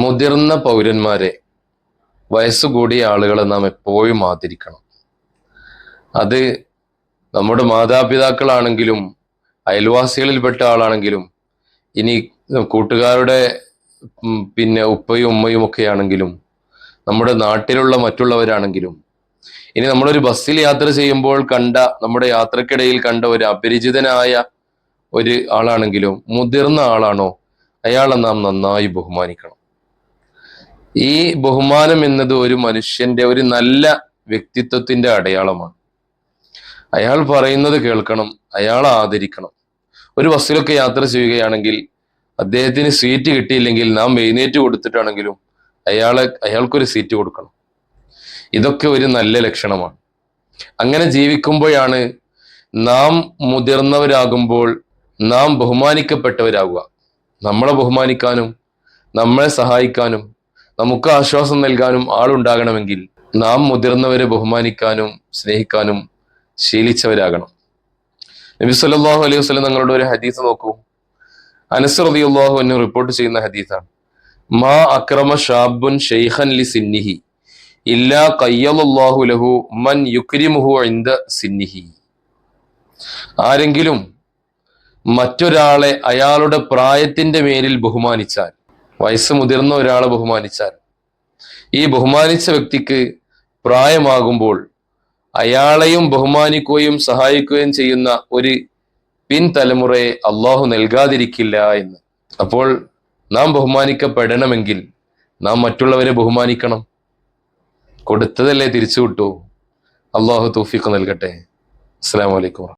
മുതിർന്ന പൗരന്മാരെ വയസ്സുകൂടിയ ആളുകളെ നാം എപ്പോഴും ആദരിക്കണം. അത് നമ്മുടെ മാതാപിതാക്കളാണെങ്കിലും അയൽവാസികളിൽപ്പെട്ട ആളാണെങ്കിലും ഇനി കൂട്ടുകാരുടെ പിന്നെ ഉപ്പയും ഉമ്മയും ഒക്കെ ആണെങ്കിലും നമ്മുടെ നാട്ടിലുള്ള മറ്റുള്ളവരാണെങ്കിലും ഇനി നമ്മളൊരു ബസ്സിൽ യാത്ര ചെയ്യുമ്പോൾ കണ്ട നമ്മുടെ യാത്രക്കിടയിൽ കണ്ട ഒരു അപരിചിതനായ ഒരു ആളാണെങ്കിലും മുതിർന്ന ആളാണോ അയാളെ നാം നന്നായി ബഹുമാനിക്കണം. ഈ ബഹുമാനം എന്നത് ഒരു മനുഷ്യന്റെ ഒരു നല്ല വ്യക്തിത്വത്തിന്റെ അടയാളമാണ്. അയാൾ പറയുന്നത് കേൾക്കണം അയാൾ ആദരിക്കണം. ഒരു ബസ്സിലൊക്കെ യാത്ര ചെയ്യുകയാണെങ്കിൽ അദ്ദേഹത്തിന് സീറ്റ് കിട്ടിയില്ലെങ്കിൽ നാം എഴുന്നേറ്റ് കൊടുത്തിട്ടാണെങ്കിലും അയാളെ അയാൾക്കൊരു സീറ്റ് കൊടുക്കണം. ഇതൊക്കെ ഒരു നല്ല ലക്ഷണമാണ്. അങ്ങനെ ജീവിക്കുമ്പോഴാണ് നാം മുതിർന്നവരാകുമ്പോൾ നാം ബഹുമാനിക്കപ്പെട്ടവരാകുക. നമ്മളെ ബഹുമാനിക്കാനും നമ്മളെ സഹായിക്കാനും നമുക്ക് ആശ്വാസം നൽകാനും ആളുണ്ടാകണമെങ്കിൽ നാം മുതിർന്നവരെ ബഹുമാനിക്കാനും സ്നേഹിക്കാനും ശീലിച്ചവരാകണം. നബി സല്ലാഹു അലൈഹി വസ്ലം തങ്ങളുടെ ഒരു ഹദീസ് നോക്കൂ. അനസ് റളിയല്ലാഹു എന്നെ റിപ്പോർട്ട് ചെയ്യുന്ന ഹദീസാണ്. മാ അക്രമ ഷാബുൻ ഷെയ്ഖൻ ലി സിന്നിഹി ഇല്ലാ കയ്യലല്ലാഹു ലഹു മൻ യുക്രിമുഹു ഇന്ദ സിന്നിഹി. ആരെങ്കിലും മറ്റൊരാളെ അയാളുടെ പ്രായത്തിന്റെ മേലിൽ ബഹുമാനിച്ചാൽ വയസ്സ് മുതിർന്ന ഒരാളെ ബഹുമാനിച്ചാൽ. ഈ ബഹുമാനിച്ച വ്യക്തിക്ക് പ്രായമാകുമ്പോൾ അയാളെയും ബഹുമാനിക്കുകയും സഹായിക്കുകയും ചെയ്യുന്ന ഒരു പിൻതലമുറയെ അള്ളാഹു നൽകാതിരിക്കില്ല എന്ന്. അപ്പോൾ നാം ബഹുമാനിക്കപ്പെടണമെങ്കിൽ നാം മറ്റുള്ളവരെ ബഹുമാനിക്കണം. കൊടുത്തതല്ലേ തിരിച്ചു വിട്ടു അള്ളാഹു തൗഫീഖ് നൽകട്ടെ. അസ്സാം വലൈക്കും